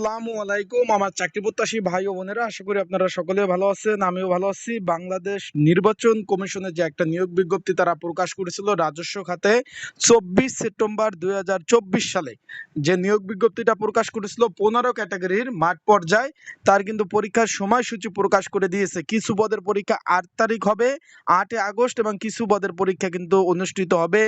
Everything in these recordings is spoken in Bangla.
আসসালামু আলাইকুম। আমার চাকরি প্রত্যাশী ভাই ও বোনেরা, আশা করি আপনারা সকলে ভালো আছেন, আমিও ভালো আছি। বাংলাদেশ নির্বাচন কমিশনের যে একটা নিয়োগ বিজ্ঞপ্তি তারা প্রকাশ করেছিল রাজস্ব খাতে, চব্বিশ সেপ্টেম্বর দু হাজার চব্বিশ সালে। যে নিয়োগ বিজ্ঞপ্তিটা প্রকাশ করেছিল পনেরো ক্যাটাগরির মাঠ পর্যায়ে, তার কিন্তু পরীক্ষার সময়সূচি প্রকাশ করে দিয়েছে। কিছু পদের পরীক্ষা আট তারিখ হবে আটই আগস্ট এবং কিছু পদের পরীক্ষা কিন্তু অনুষ্ঠিত হবে,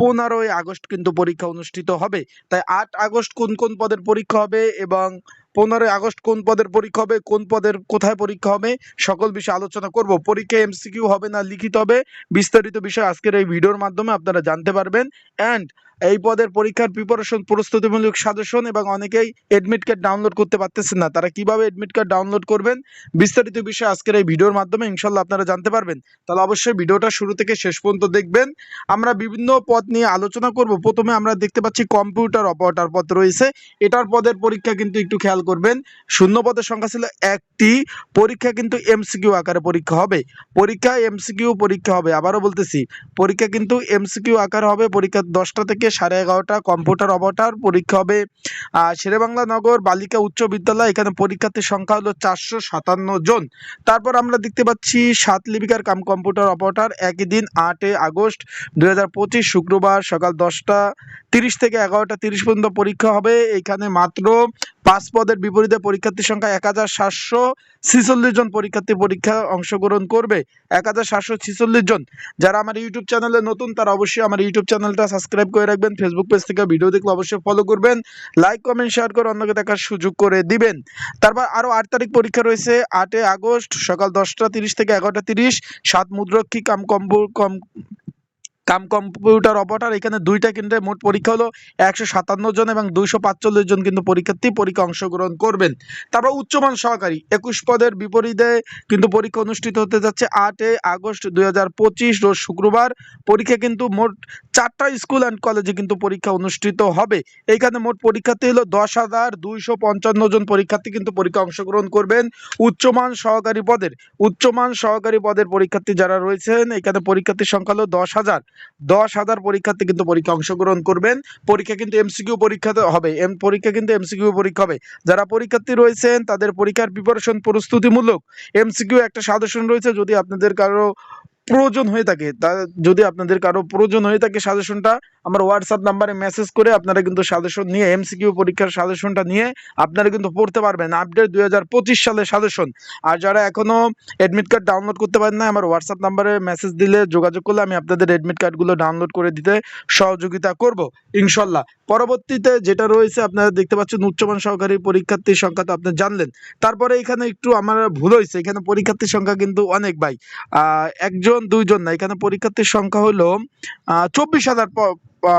পনেরোই আগস্ট কিন্তু পরীক্ষা অনুষ্ঠিত হবে। তাই আট আগস্ট কোন কোন পদের পরীক্ষা হবে এবং পনেরোই আগস্ট কোন পদের পরীক্ষা হবে, কোন পদের কোথায় পরীক্ষা হবে, সকল বিষয়ে আলোচনা করব। পরীক্ষা এমসিকিউ হবে না, লিখিত হবে। বিস্তারিত বিষয় আজকের এই ভিডিওর মাধ্যমে আপনারা জানতে পারবেন। অ্যান্ড এই পদের পরীক্ষার প্রিপারেশন প্রস্তুতিমূলক সাজেশন এবং অনেকেই এডমিট কার্ড ডাউনলোড করতে পারতেছেন না। তারা কীভাবে এডমিট কার্ড ডাউনলোড করবেন? বিস্তারিত বিষয় আজকের এই ভিডিওর মাধ্যমে ইনশাল্লাহ আপনারা জানতে পারবেন। তাহলে অবশ্যই ভিডিওটা শুরু থেকে শেষ পর্যন্ত দেখবেন। আমরা বিভিন্ন পদ নিয়ে আলোচনা করব। প্রথমে আমরা দেখতে পাচ্ছি কম্পিউটার অপারেটর পদ রয়েছে। এটার পদের পরীক্ষা কিন্তু একটু খেয়াল করবেন। শূন্য পদের সংখ্যা ছিল একটি। পরীক্ষা কিন্তু এমসিকিউ আকারে পরীক্ষা হবে। পরীক্ষা এমসিকিউ পরীক্ষা হবে। আবারও বলতেছি, পরীক্ষা কিন্তু এমসিকিউ আকারে হবে। পরীক্ষা দশটা থেকে সাড়ে এগারোটা, কম্পিউটার অবটার পরীক্ষা হবে শেরেবাংলা নগর, বালিকা উচ্চ বিদ্যালয়, এখানে পরীক্ষার্থীর সংখ্যা হলো চারশো সাতান্ন জন। তারপর আমরা দেখতে পাচ্ছি সাত লিপিকার কাম কম্পিউটার অপারেটর একই দিন আটে আগস্ট দু হাজার পঁচিশ শুক্রবার সকাল দশটা তিরিশ থেকে এগারোটা তিরিশ পর্যন্ত পরীক্ষা হবে। এখানে মাত্র পাঁচ পদের বিপরীতে পরীক্ষার্থীর সংখ্যা এক হাজার সাতশো ছিচল্লিশ জন পরীক্ষার্থী পরীক্ষা অংশগ্রহণ করবে। এক হাজার সাতশো ছিচল্লিশ জন। যারা আমার ইউটিউব চ্যানেলে নতুন, তারা অবশ্যই আমার ইউটিউব চ্যানেলটা সাবস্ক্রাইব করে রাখবেন। ফেসবুক পেজ থেকে ভিডিও দেখলে অবশ্যই ফলো করবেন। লাইক কমেন্ট শেয়ার করে অন্যকে দেখার সুযোগ করে দিবেন। তারপর আরও আট তারিখ পরীক্ষা রয়েছে আটই আগস্ট সকাল দশটা তিরিশ থেকে এগারোটা তিরিশ। সাত মুদ্রক্ষী কাম কম্পু কম কাম কম্পিউটার অপারেটর এখানে দুইটা কেন্দ্রে মোট পরীক্ষা হলো। একশো সাতান্ন জন এবং দুইশো পাঁচচল্লিশ জন কিন্তু পরীক্ষার্থী পরীক্ষা অংশগ্রহণ করবেন। তারপর উচ্চমান সহকারী, একুশ পদের বিপরীতে কিন্তু পরীক্ষা অনুষ্ঠিত হতে যাচ্ছে আটই আগস্ট দুই হাজার পঁচিশ, রোজ শুক্রবার। পরীক্ষা কিন্তু মোট চারটা স্কুল অ্যান্ড কলেজে কিন্তু পরীক্ষা অনুষ্ঠিত হবে। এইখানে মোট পরীক্ষার্থী হলো দশ হাজার দুইশো পঞ্চান্ন জন পরীক্ষার্থী কিন্তু পরীক্ষা অংশগ্রহণ করবেন উচ্চমান সহকারী পদের। উচ্চমান সহকারী পদের পরীক্ষার্থী যারা রয়েছেন, এখানে পরীক্ষার্থীর সংখ্যা হলো দশ হাজার। দশ হাজার পরীক্ষার্থী কিন্তু পরীক্ষা অংশগ্রহণ করবেন। পরীক্ষা কিন্তু এমসিকিউ পরীক্ষাতে হবে। এম পরীক্ষা কিন্তু এমসিকিউ পরীক্ষা হবে। যারা পরীক্ষার্থী রয়েছেন, তাদের পরীক্ষার প্রিপারেশন প্রস্তুতিমূলক এমসিকিউ একটা সাজেশন রয়েছে। যদি আপনাদের কারও প্রয়োজন হয়ে থাকে, তা যদি আপনাদের কারও প্রয়োজন হয়ে থাকে সাজেশনটা আমার হোয়াটসঅ্যাপ নাম্বারে মেসেজ করে আপনারা কিন্তু সাজেশন নিয়ে এমসিকিউ পরীক্ষার সাজেশনটা নিয়ে আপনারা কিন্তু পড়তে পারবেন। আপডেট দুই হাজার পঁচিশ সালের সাজেশন আর যারা এখনও এডমিট কার্ড ডাউনলোড করতে পারেন না আমার হোয়াটসঅ্যাপ নাম্বারে মেসেজ দিলে, যোগাযোগ করলে আমি আপনাদের অ্যাডমিট কার্ডগুলো ডাউনলোড করে দিতে সহযোগিতা করব, ইনশাল্লাহ। পরবর্তীতে যেটা রয়েছে, আপনারা দেখতে পাচ্ছেন উচ্চমান সহকারী পরীক্ষার্থীর সংখ্যা তো আপনি জানলেন। তারপরে এখানে একটু আমার ভুল হয়েছে, এখানে পরীক্ষার্থীর সংখ্যা কিন্তু অনেক ভাই। একজন, দুইজন না, এখানে পরীক্ষার্থীর সংখ্যা হলো চব্বিশ হাজার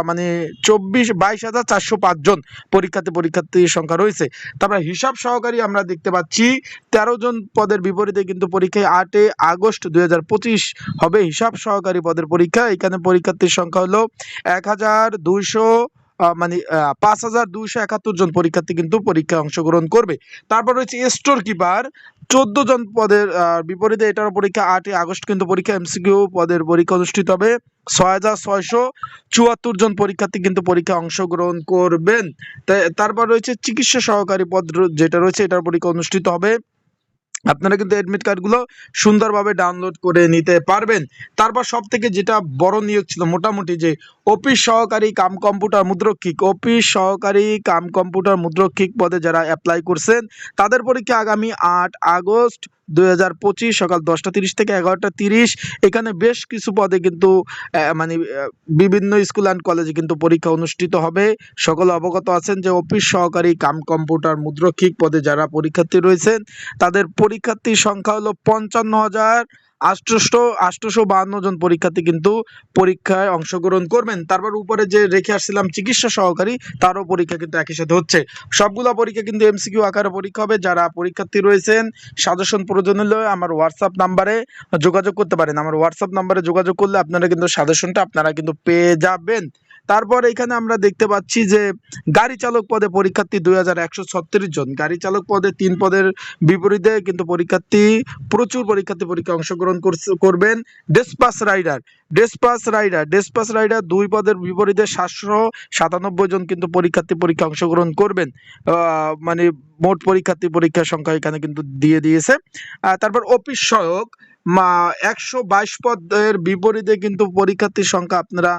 মানে চব্বিশ, বাইশ হাজার চারশো পাঁচজন পরীক্ষাতে পরীক্ষার্থীর সংখ্যা রয়েছে। তারপরে হিসাব সহকারী আমরা দেখতে পাচ্ছি, তেরো জন পদের বিপরীতে কিন্তু পরীক্ষায় আটে আগস্ট দু হাজার পঁচিশ হবে হিসাব সহকারী পদের পরীক্ষা। এখানে পরীক্ষার্থীর সংখ্যা হলো এক হাজার দুইশো মানে পাঁচ হাজার দুইশো একাত্তর জন পরীক্ষার্থী কিন্তু পরীক্ষায় অংশগ্রহণ করবে। তারপর রয়েছে স্টোর কিপার। চোদ্দ জন পদের বিপরীতে এটার পরীক্ষা আটই আগস্ট কিন্তু পরীক্ষা, এমসিকিউ পদের পরীক্ষা অনুষ্ঠিত হবে। ছয় হাজার ছয়শো চুয়াত্তর জন পরীক্ষার্থী কিন্তু পরীক্ষা অংশগ্রহণ করবেন। তারপর রয়েছে চিকিৎসা সহকারী পদ যেটা রয়েছে, এটার পরীক্ষা অনুষ্ঠিত হবে। আপনারা কিন্তু এডমিট কার্ডগুলো সুন্দরভাবে ডাউনলোড করে নিতে পারবেন। তারপর সব থেকে যেটা বড় নিয়োগ ছিল, মোটামুটি যে অফিস সহকারী কাম কম্পিউটার মুদ্রক্ষিক অফিস সহকারী কাম কম্পিউটার মুদ্রক্ষিক পদে যারা অ্যাপ্লাই করছেন, তাদের পরীক্ষা আগামী আট আগস্ট দুই হাজার পঁচিশ সকাল দশটা তিরিশ থেকে এগারোটা তিরিশ। এখানে বেশ কিছু পদে কিন্তু মানে বিভিন্ন স্কুল অ্যান্ড কলেজে কিন্তু পরীক্ষা অনুষ্ঠিত হবে। সকলে অবগত আছেন যে অফিস সহকারী কাম কম্পিউটার মুদ্রক্ষিক পদে যারা পরীক্ষার্থী রয়েছেন, তাদের পরীক্ষার্থীর সংখ্যা হলো পঞ্চান্ন হাজার আটশোশো আষ্টশো বাহান্ন জন পরীক্ষার্থী কিন্তু পরীক্ষায় অংশগ্রহণ করবেন। তারপর উপরে যে রেখে আসছিলাম চিকিৎসা সহকারী, তারও পরীক্ষা কিন্তু একই সাথে হচ্ছে। সবগুলো পরীক্ষা কিন্তু এমসিকিউ আকারে পরীক্ষা হবে। যারা পরীক্ষার্থী রয়েছেন, সাজেশন প্রয়োজন হলে আমার হোয়াটসঅ্যাপ নাম্বারে যোগাযোগ করতে পারেন। আমার হোয়াটসঅ্যাপ নাম্বারে যোগাযোগ করলে আপনারা কিন্তু সাজেশনটা আপনারা কিন্তু পেয়ে যাবেন। তারপর এখানে আমরা দেখতে পাচ্ছি যে গাড়ি চালক পদে পরীক্ষার্থী দুই হাজার একশো ছত্রিশ জন। গাড়ি চালক পদে তিন পদের বিপরীতে কিন্তু পরীক্ষার্থী, প্রচুর পরীক্ষার্থী পরীক্ষা অংশগ্রহণ করবেন despatch rider. Despatch rider despatch rider দুই পদের বিপরীতে সাতশো সাতানব্বই জন কিন্তু পরীক্ষার্থী পরীক্ষা অংশগ্রহণ করবেন। মানে মোট পরীক্ষার্থী পরীক্ষার সংখ্যা এখানে কিন্তু দিয়ে দিয়েছে। তারপর অফিস সহায়ক একশো বাইশ পদের বিপরীতে কিন্তু পরীক্ষার্থীর সংখ্যা আপনারা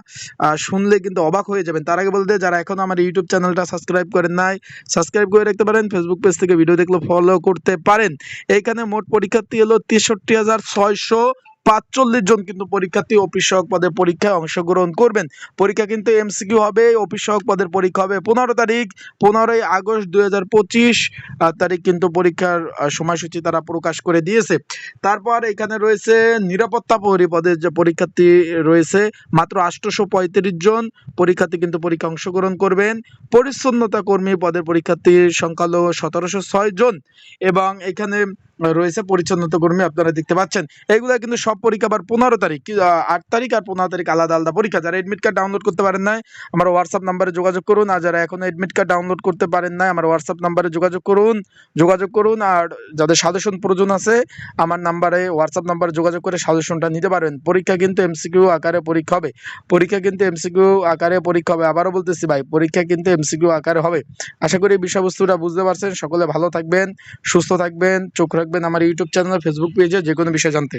শুনলে কিন্তু অবাক হয়ে যাবেন। তার আগে বলতে যারা এখন আমার ইউটিউব চ্যানেলটা সাবস্ক্রাইব করেন নাই, সাবস্ক্রাইব করে রাখতে পারেন, ফেসবুক পেজ থেকে ভিডিও দেখলে ফলো করতে পারেন। এইখানে মোট পরীক্ষার্থী হলো তেষট্টি হাজার ছয়শো পাঁচচল্লিশ জন কিন্তু পরীক্ষার্থী অফিস সহক পদের পরীক্ষায় অংশগ্রহণ করবেন। পরীক্ষা কিন্তু এমসিকিউ হবে অফিস সহক পদের পরীক্ষা হবে পনেরো তারিখ, পনেরোই আগস্ট দুই হাজার পঁচিশ তারিখ কিন্তু পরীক্ষার সময়সূচি তারা প্রকাশ করে দিয়েছে। তারপর এখানে রয়েছে নিরাপত্তা প্রহরী পদের যে পরীক্ষার্থী রয়েছে, মাত্র আটশোশো পঁয়ত্রিশ জন পরীক্ষার্থী কিন্তু পরীক্ষা অংশগ্রহণ করবেন। পরিচ্ছন্নতা কর্মী পদের পরীক্ষার্থীর সংখ্যা হলো সতেরোশো জন এবং এখানে রয়েছে পরিচ্ছন্নতা কর্মী আপনারা দেখতে পাচ্ছেন। এইগুলা কিন্তু সব পরীক্ষা আবার পনেরো তারিখ আট তারিখ আর পনেরো তারিখ আলাদা আলাদা পরীক্ষা। যারা এডমিট কার্ড ডাউনলোড করতে পারেন না আমার হোয়াটসঅ্যাপ নাম্বারে যোগাযোগ করুন। আর যারা এখনও এডমিট কার্ড ডাউনলোড করতে পারেন না আমার হোয়াটসঅ্যাপ নাম্বারে যোগাযোগ করুন যোগাযোগ করুন। আর যাদের সাজেশন প্রয়োজন আছে, আমার নাম্বারে হোয়াটসঅ্যাপ নাম্বারে যোগাযোগ করে সাজেশনটা নিতে পারবেন। পরীক্ষা কিন্তু এমসিকিউ আকারে পরীক্ষা হবে। পরীক্ষা কিন্তু এমসিকিউ আকারে পরীক্ষা হবে। আবারও বলতেছি ভাই, পরীক্ষা কিন্তু এমসিকিউ আকারে হবে। আশা করি বিষয়বস্তুটা বুঝতে পারছেন। সকলে ভালো থাকবেন, সুস্থ থাকবেন, চোখ রাখবেন। আমার ইউটিউব চ্যানেল ফেসবুক পেজে যে কোনো বিষয় জানতে।